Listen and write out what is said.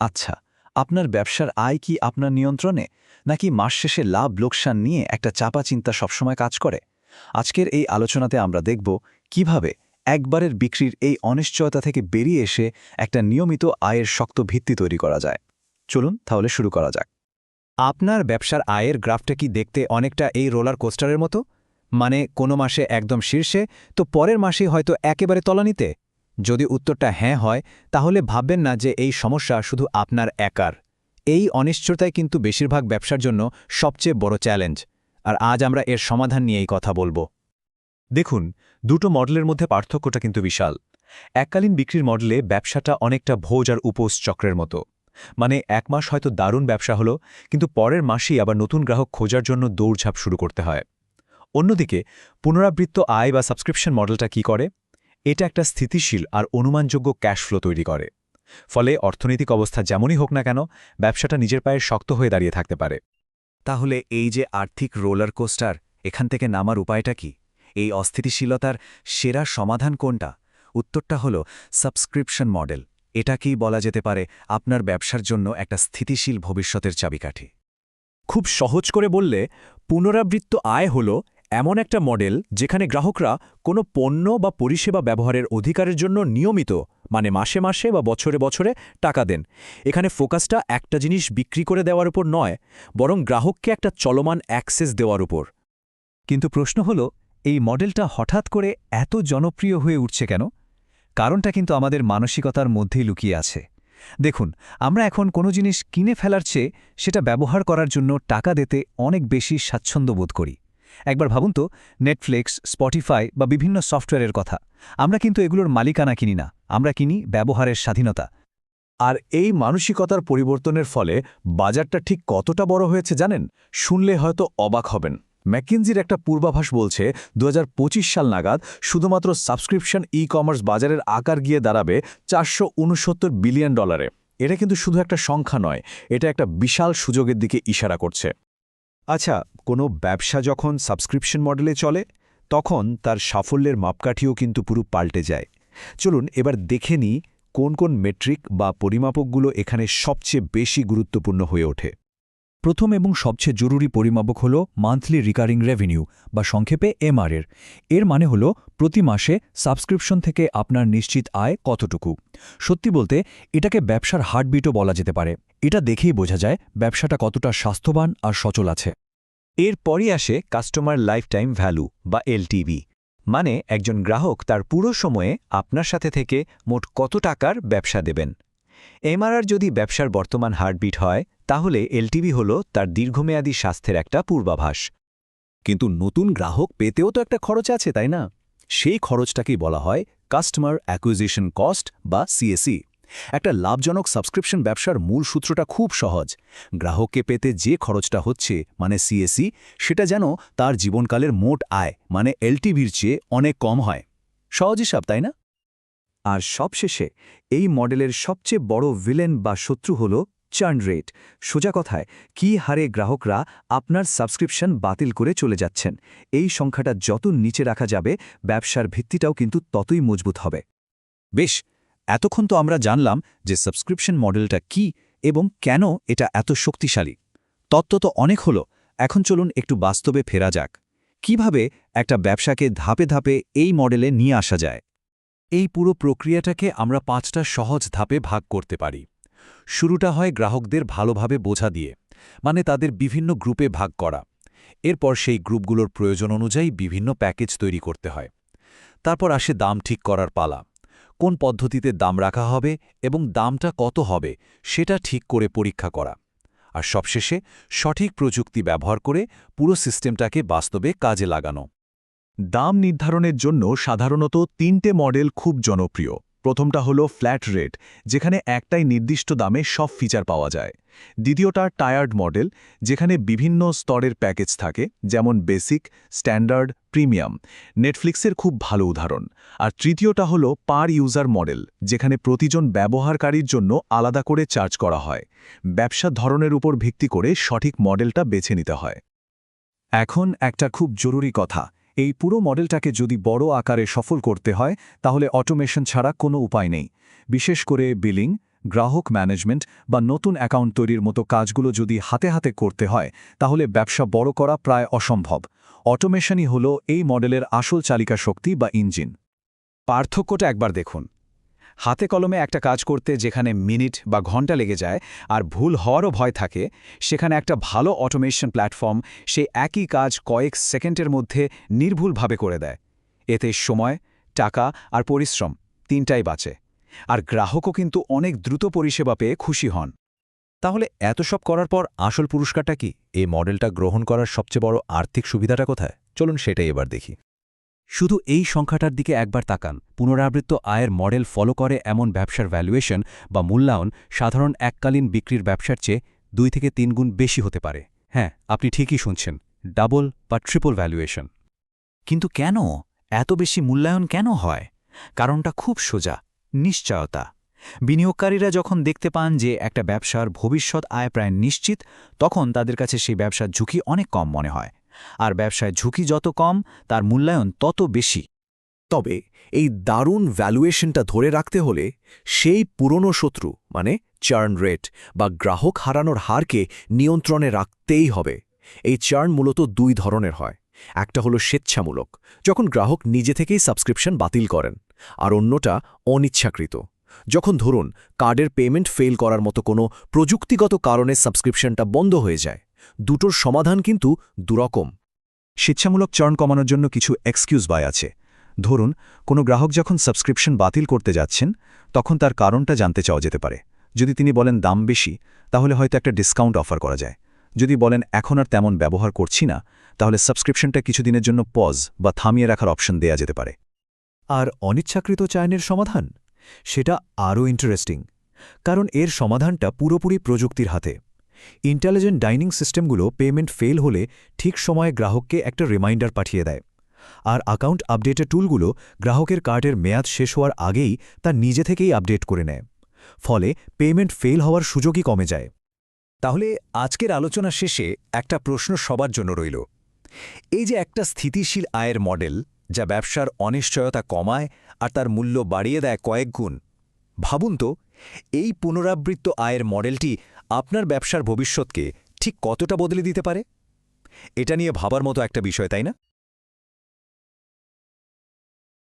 আচ্ছা আপনার ব্যবসার আয় কি আপনার নিয়ন্ত্রণে? নাকি মাস শেষে লাভ লোকসান নিয়ে একটা চাপা চিন্তা সবসময় কাজ করে? আজকের এই আলোচনাতে আমরা দেখব কীভাবে একবারের বিক্রির এই অনিশ্চয়তা থেকে বেরিয়ে এসে একটা নিয়মিত আয়ের শক্ত ভিত্তি তৈরি করা যায়। চলুন তাহলে শুরু করা যাক। আপনার ব্যবসার আয়ের গ্রাফটা কি দেখতে অনেকটা এই রোলার কোস্টারের মতো? মানে কোনো মাসে একদম শীর্ষে, তো পরের মাসেই হয়তো একেবারে তলানিতে? যদি উত্তরটা হ্যাঁ হয়, তাহলে ভাববেন না যে এই সমস্যা শুধু আপনার একার। এই অনিশ্চয়তাই কিন্তু বেশিরভাগ ব্যবসার জন্য সবচেয়ে বড় চ্যালেঞ্জ। আর আজ আমরা এর সমাধান নিয়েই কথা বলব। দেখুন, দুটো মডেলের মধ্যে পার্থক্যটা কিন্তু বিশাল। এককালীন বিক্রির মডেলে ব্যবসাটা অনেকটা ভোজ আর উপোস চক্রের মতো। মানে এক মাস হয়তো দারুণ ব্যবসা হলো, কিন্তু পরের মাসেই আবার নতুন গ্রাহক খোঁজার জন্য দৌড়ঝাঁপ শুরু করতে হয়। অন্যদিকে, পুনরাবৃত্ত আয় বা সাবস্ক্রিপশন মডেলটা কি করে? এটা একটা স্থিতিশীল আর অনুমানযোগ্য ক্যাশ ফ্লো তৈরি করে। ফলে অর্থনৈতিক অবস্থা যেমনই হোক না কেন, ব্যবসাটা নিজের পায়ে শক্ত হয়ে দাঁড়িয়ে থাকতে পারে। তাহলে এই যে আর্থিক রোলার কোস্টার এখান থেকে নামার উপায়টা কি? এই অস্থিতিশীলতার সেরা সমাধান কোনটা? উত্তরটা হল সাবস্ক্রিপশন মডেল এটাকেই বলা যেতে পারে আপনার ব্যবসার জন্য একটা স্থিতিশীল ভবিষ্যতের চাবিকাঠি। খুব সহজ করে বললে, পুনরাবৃত্ত আয় হল এমন একটা মডেল যেখানে গ্রাহকরা কোনো পণ্য বা পরিষেবা ব্যবহারের অধিকারের জন্য নিয়মিত মানে মাসে মাসে বা বছরে বছরে টাকা দেন। এখানে ফোকাসটা একটা জিনিস বিক্রি করে দেওয়ার উপর নয়, বরং গ্রাহককে একটা চলমান অ্যাক্সেস দেওয়ার উপর। কিন্তু প্রশ্ন হল, এই মডেলটা হঠাৎ করে এত জনপ্রিয় হয়ে উঠছে কেন? কারণটা কিন্তু আমাদের মানসিকতার মধ্যেই লুকিয়ে আছে। দেখুন, আমরা এখন কোনো জিনিস কিনে ফেলার চেয়ে সেটা ব্যবহার করার জন্য টাকা দিতে অনেক বেশি স্বাচ্ছন্দ্য বোধ করি। একবার ভাবুন তো নেটফ্লিক্স স্পটিফাই বা বিভিন্ন সফটওয়্যারের কথা। আমরা কিন্তু এগুলোর মালিকানা কিনি না, আমরা কিনি ব্যবহারের স্বাধীনতা। আর এই মানসিকতার পরিবর্তনের ফলে বাজারটা ঠিক কতটা বড় হয়েছে জানেন? শুনলে হয়তো অবাক হবেন। ম্যাকিনজির একটা পূর্বাভাস বলছে দু হাজার পঁচিশ সাল নাগাদ শুধুমাত্র সাবস্ক্রিপশন ই কমার্স বাজারের আকার গিয়ে দাঁড়াবে চারশো উনসত্তর বিলিয়ন ডলারে। এটা কিন্তু শুধু একটা সংখ্যা নয়, এটা একটা বিশাল সুযোগের দিকে ইশারা করছে। আচ্ছা কোনো ব্যবসা যখন সাবস্ক্রিপশন মডেলে চলে, তখন তার সাফল্যের মাপকাঠিও কিন্তু পুরো পাল্টে যায়। চলুন এবার দেখে নিই কোন কোন মেট্রিক বা পরিমাপকগুলো এখানে সবচেয়ে বেশি গুরুত্বপূর্ণ হয়ে ওঠে। প্রথম এবং সবচেয়ে জরুরি পরিমাপক হল মান্থলি রিকারিং রেভিনিউ বা সংক্ষেপে এমআরএর এর। মানে হল প্রতি মাসে সাবস্ক্রিপশন থেকে আপনার নিশ্চিত আয় কতটুকু। সত্যি বলতে, এটাকে ব্যবসার হার্টবিটও বলা যেতে পারে। এটা দেখেই বোঝা যায় ব্যবসাটা কতটা স্বাস্থ্যবান আর সচল আছে। এরপরই আসে কাস্টমার লাইফটাইম ভ্যালু বা এলটিভি মানে একজন গ্রাহক তার পুরো সময়ে আপনার সাথে থেকে মোট কত টাকার ব্যবসা দেবেন। এমআরআর যদি ব্যবসার বর্তমান হার্টবিট হয় তাহলে এলটিভি হল তার দীর্ঘমেয়াদী স্বাস্থ্যের একটা পূর্বাভাস। কিন্তু নতুন গ্রাহক পেতেও তো একটা খরচ আছে, তাই না? সেই খরচটাকেই বলা হয় কাস্টমার অ্যাকুইজিশন কস্ট বা সিএসি একটা লাভজনক সাবস্ক্রিপশন ব্যবসার মূল সূত্রটা খুব সহজ। গ্রাহককে পেতে যে খরচটা হচ্ছে মানে সিএসি সেটা যেন তার জীবনকালের মোট আয় মানে এলটিভির চেয়ে অনেক কম হয়। সহজ হিসাব, তাই না? আর সবশেষে এই মডেলের সবচেয়ে বড় ভিলেন বা শত্রু হল চার্ন রেট। সোজা কথায়, কী হারে গ্রাহকরা আপনার সাবস্ক্রিপশন বাতিল করে চলে যাচ্ছেন? এই সংখ্যাটা যত নিচে রাখা যাবে, ব্যবসার ভিত্তিটাও কিন্তু ততই মজবুত হবে। বেশ, এতক্ষণ তো আমরা জানলাম যে সাবস্ক্রিপশন মডেলটা কি এবং কেন এটা এত শক্তিশালী। তত্ত্ব তো অনেক হলো, এখন চলুন একটু বাস্তবে ফেরা যাক। কীভাবে একটা ব্যবসাকে ধাপে ধাপে এই মডেলে নিয়ে আসা যায়? এই পুরো প্রক্রিয়াটাকে আমরা পাঁচটা সহজ ধাপে ভাগ করতে পারি। শুরুটা হয় গ্রাহকদের ভালোভাবে বোঝা দিয়ে মানে তাদের বিভিন্ন গ্রুপে ভাগ করা। এরপর সেই গ্রুপগুলোর প্রয়োজন অনুযায়ী বিভিন্ন প্যাকেজ তৈরি করতে হয়। তারপর আসে দাম ঠিক করার পালা, কোন পদ্ধতিতে দাম রাখা হবে এবং দামটা কত হবে সেটা ঠিক করে পরীক্ষা করা। আর সবশেষে সঠিক প্রযুক্তি ব্যবহার করে পুরো সিস্টেমটাকে বাস্তবে কাজে লাগানো। দাম নির্ধারণের জন্য সাধারণত তিনটে মডেল খুব জনপ্রিয়। প্রথমটা হলো ফ্ল্যাট রেট, যেখানে একটাই নির্দিষ্ট দামে সব ফিচার পাওয়া যায়। দ্বিতীয়টা টায়ার্ড মডেল, যেখানে বিভিন্ন স্তরের প্যাকেজ থাকে, যেমন বেসিক, স্ট্যান্ডার্ড, প্রিমিয়াম। নেটফ্লিক্সের খুব ভালো উদাহরণ। আর তৃতীয়টা হলো পার ইউজার মডেল, যেখানে প্রতিজন ব্যবহারকারীর জন্য আলাদা করে চার্জ করা হয়। ব্যবসা ধরনের উপর ভিত্তি করে সঠিক মডেলটা বেছে নিতে হয়। এখন একটা খুব জরুরি কথা এই পুরো মডেলটাকে যদি বড় আকারে সফল করতে হয়, তাহলে অটোমেশন ছাড়া কোনো উপায় নেই। বিশেষ করে বিলিং, গ্রাহক ম্যানেজমেন্ট বা নতুন অ্যাকাউন্ট তৈরির মতো কাজগুলো যদি হাতে হাতে করতে হয়, তাহলে ব্যবসা বড় করা প্রায় অসম্ভব। অটোমেশনই হল এই মডেলের আসল চালিকা শক্তি বা ইঞ্জিন। পার্থক্যটা একবার দেখুন। হাতে কলমে একটা কাজ করতে যেখানে মিনিট বা ঘণ্টা লেগে যায় আর ভুল হওয়ারও ভয় থাকে, সেখানে একটা ভালো অটোমেশন প্ল্যাটফর্ম সেই একই কাজ কয়েক সেকেন্ডের মধ্যে নির্ভুলভাবে করে দেয়। এতে সময়, টাকা আর পরিশ্রম তিনটাই বাঁচে। আর গ্রাহকও কিন্তু অনেক দ্রুত পরিষেবা পেয়ে খুশি হন। তাহলে এত সব করার পর আসল পুরস্কারটা কি? এই মডেলটা গ্রহণ করার সবচেয়ে বড় আর্থিক সুবিধাটা কোথায়? চলুন সেটাই এবার দেখি। শুধু এই সংখ্যাটার দিকে একবার তাকান। পুনরাবৃত্ত আয়ের মডেল ফলো করে এমন ব্যবসার ভ্যালুয়েশন বা মূল্যায়ন সাধারণ এককালীন বিক্রির ব্যবসার চেয়ে দুই থেকে তিন গুণ বেশি হতে পারে। হ্যাঁ আপনি ঠিকই শুনছেন ডাবল বা ট্রিপল ভ্যালুয়েশন কিন্তু কেন? এত বেশি মূল্যায়ন কেন হয়? কারণটা খুব সোজা, নিশ্চয়তা। বিনিয়োগকারীরা যখন দেখতে পান যে একটা ব্যবসার ভবিষ্যৎ আয় প্রায় নিশ্চিত, তখন তাদের কাছে সেই ব্যবসার ঝুঁকি অনেক কম মনে হয়। আর ব্যবসায় ঝুঁকি যত কম, তার মূল্যায়ন তত বেশি। তবে এই দারুণ ভ্যালুয়েশনটা ধরে রাখতে হলে সেই পুরনো শত্রু মানে চার্ন রেট বা গ্রাহক হারানোর হারকে নিয়ন্ত্রণে রাখতেই হবে। এই চার্ন মূলত দুই ধরনের হয়। একটা হলো স্বেচ্ছামূলক, যখন গ্রাহক নিজে থেকেই সাবস্ক্রিপশন বাতিল করেন, আর অন্যটা অনিচ্ছাকৃত। যখন ধরুন কার্ডের পেমেন্ট ফেল করার মতো কোনো প্রযুক্তিগত কারণে সাবস্ক্রিপশনটা বন্ধ হয়ে যায় দুটোর সমাধান কিন্তু দুরকম। স্বেচ্ছামূলক চর্ণ কমানোর জন্য কিছু এক্সকিউজ বাই আছে। ধরুন, কোনো গ্রাহক যখন সাবস্ক্রিপশন বাতিল করতে যাচ্ছেন, তখন তার কারণটা জানতে চাওয়া যেতে পারে। যদি তিনি বলেন দাম বেশি, তাহলে হয়তো একটা ডিসকাউন্ট অফার করা যায়। যদি বলেন এখন আর তেমন ব্যবহার করছি না, তাহলে সাবস্ক্রিপশনটা কিছুদিনের জন্য পজ বা থামিয়ে রাখার অপশন দেয়া যেতে পারে। আর অনিচ্ছাকৃত চায়নের সমাধান? সেটা আরও ইন্টারেস্টিং কারণ এর সমাধানটা পুরোপুরি প্রযুক্তির হাতে। ইন্টেলিজেন্ট ডাইনিং সিস্টেমগুলো পেমেন্ট ফেল হলে ঠিক সময়ে গ্রাহককে একটা রিমাইন্ডার পাঠিয়ে দেয়। আর অ্যাকাউন্ট আপডেটের টুলগুলো গ্রাহকের কার্ডের মেয়াদ শেষ হওয়ার আগেই তা নিজে থেকেই আপডেট করে নেয়। ফলে পেমেন্ট ফেল হওয়ার সুযোগই কমে যায়। তাহলে আজকের আলোচনা শেষে একটা প্রশ্ন সবার জন্য রইল। এই যে একটা স্থিতিশীল আয়ের মডেল, যা ব্যবসার অনিশ্চয়তা কমায় আর তার মূল্য বাড়িয়ে দেয় কয়েক গুণ, ভাবুন তো, এই পুনরাবৃত্ত আয়ের মডেলটি আপনার ব্যবসার ভবিষ্যৎকে ঠিক কতটা বদলে দিতে পারে? এটা নিয়ে ভাবার মতো একটা বিষয়, তাই না?